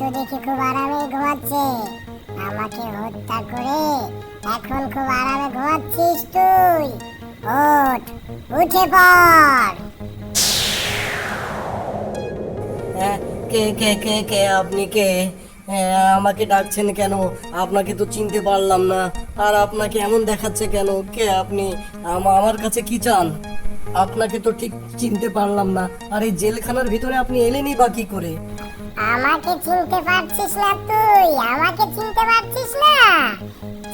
আরামে ঘুমাচ্ছে। আমাকে হত্যা করে এখন খুব আরামে ঘুমাচ্ছিস তুই। ওঠ উঠে পড়। হ্যাঁ, কে কে কে কে আপনি কে? হ্যাঁ, আমাকে ডাকছেন কেন? আপনাকে তো চিনতে পারলাম না। আর আপনাকে এমন দেখাচ্ছে কেন? কে আপনি? আম- আমার কাছে কি চান? আপনাকে তো ঠিক চিনতে পারলাম না। আর এই জেলখানার ভিতরে আপনি এলেনই বা কি করে? আমাকে চিনতে পারছিস না তুই, আমাকে চিনতে পারছিস না?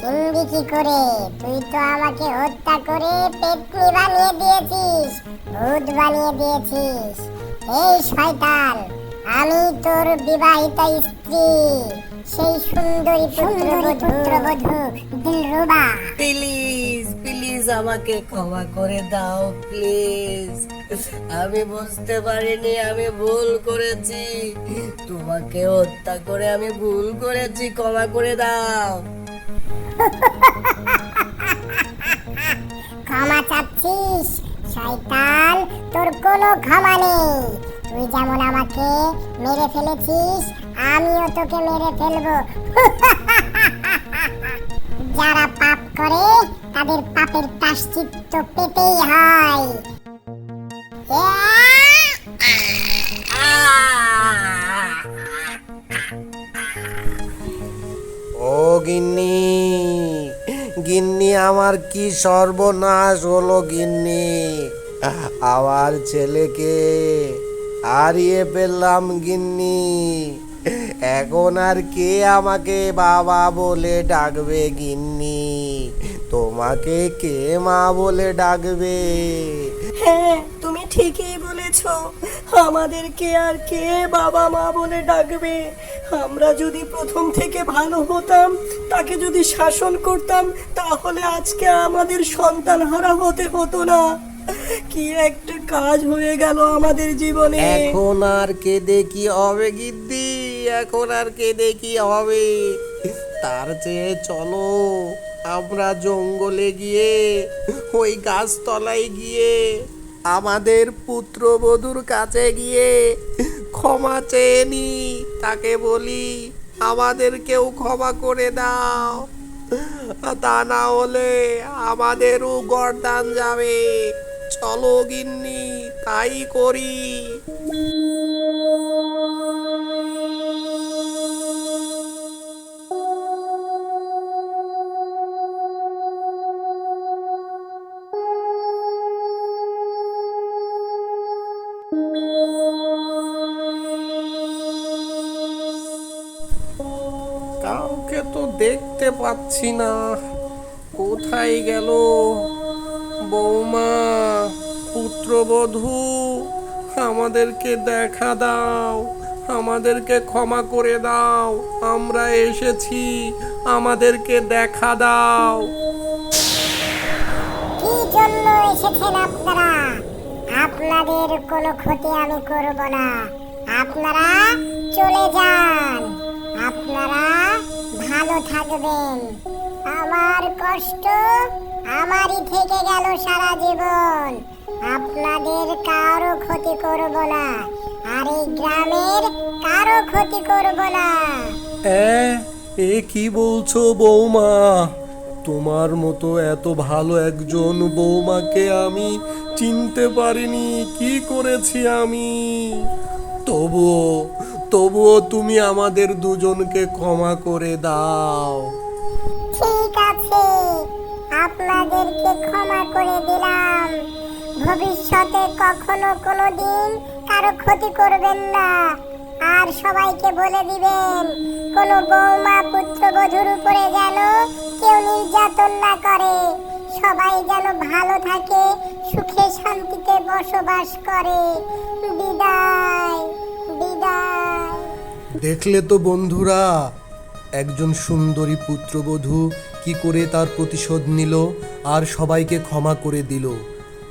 চিনবি কি করে? তুই তো আমাকে হত্যা করে পেটনি বানিয়ে দিয়েছিস, ভূত বানিয়ে দিয়েছিস। এই শয়তান, আমি তোর বিবাহিত স্ত্রী। সেই সুন্দরী সুন্দরী পুত্রবধূ দিলরুবা। প্লিজ প্লিজ আমাকে ক্ষমা করে দাও প্লিজ। আমি বুঝতে পারিনি আমি ভুল করেছি। তোমাকে হত্যা করে আমি ভুল করেছি ক্ষমা করে দাও। ক্ষমা চাচ্ছিস? শয়তান তোর কোনো ক্ষমা নেই। তুই যেমন আমাকে মেরে ফেলেছিস আমিও তোকে মেরে ফেলব। যারা পাপ করে, তাদের পাপের প্রাশ্চিত্য পেতেই হয়। ও গিন্নি গিন্নি, আমার কি সর্বনাশ হলো গিন্নি? আমার ছেলেকে হারিয়ে পেলাম গিন্নি। এখন আর কে আমাকে বাবা বলে ডাকবে গিন্নি? তোমাকে কে মা বলে ডাকবে? হ্যাঁ তুমি ঠিকই বলেছ। আমাদেরকে আর কে বাবা মা বলে ডাকবে? আমরা যদি প্রথম থেকে ভালো হতাম তাকে যদি শাসন করতাম তাহলে আজকে আমাদের সন্তান হারা হতে হতো না। কি একটা কাজ হয়ে গেল আমাদের জীবনে। এখন আর কি হবে গিদ্দি এখন আর কেঁদে কি হবে তার চেয়ে চলো, আমরা জঙ্গলে গিয়ে, ওই গাছতলায় গিয়ে, আমাদের পুত্রবধূর কাছে গিয়ে ক্ষমা চেয়ে নি। তাকে বলি, আমাদেরকেও ক্ষমা করে দাও। তা না হলে আমাদেরও গরদান যাবে। চলো গিন্নি, তাই করি। কাউকে তো দেখতে পাচ্ছি না। কোথায় গেল বৌমা, পুত্রবধূ? আমাদেরকে দেখা দাও, আমাদেরকে ক্ষমা করে দাও, আমরা এসেছি, আমাদেরকে দেখা দাও। কি জন্য এসেছেন আপনারা? আপনাদের কোনো ক্ষতি আমি করব না। আপনারা থাকবেন আমার কষ্ট আমারই থেকে গেল সারা জীবন। আপনাদের কারও ক্ষতি করব না, আর এই গ্রামের কারও ক্ষতি করব না। এ এ কি বলছো বৌমা? তোমার মতো এত ভালো একজন বৌমাকে আমি চিনতে পারিনি, কি করেছি আমি? তবুও তবুও তুমি আমাদের দুজনকে ক্ষমা করে দাও। ঠিক আছে, আপনাদেরকে ক্ষমা করে দিলাম। ভবিষ্যতে কখনো কোনো দিন কারও ক্ষতি করবেন না। আর সবাইকে বলে দিবেন, কোনো বৌমা পুত্রবধূর উপরে যেন কেউ নির্যাতন না করে। সবাই যেন ভালো থাকে, সুখে শান্তিতে বসবাস করে। বিদায় বিদায়। দেখলে তো বন্ধুরা, একজন সুন্দরী পুত্রবধূ কি করে তার প্রতিশোধ নিল আর সবাইকে ক্ষমা করে দিল।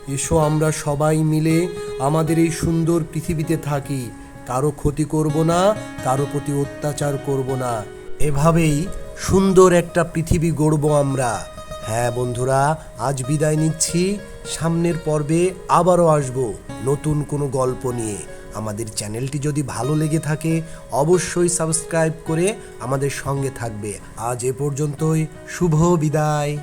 এসো আমরা সবাই মিলে আমাদের এই সুন্দর পৃথিবীতে থাকি। কারও ক্ষতি করব না, কারও প্রতি অত্যাচার করব না। এভাবেই সুন্দর একটা পৃথিবী গড়ব আমরা। হ্যাঁ বন্ধুরা, আজ বিদায় নিচ্ছি। সামনের পর্বে আবারও আসব নতুন কোনো গল্প নিয়ে। আমাদের চ্যানেলটি যদি ভালো লেগে থাকে, অবশ্যই সাবস্ক্রাইব করে আমাদের সঙ্গে থাকবে। আজ এ পর্যন্তই, শুভ বিদায়।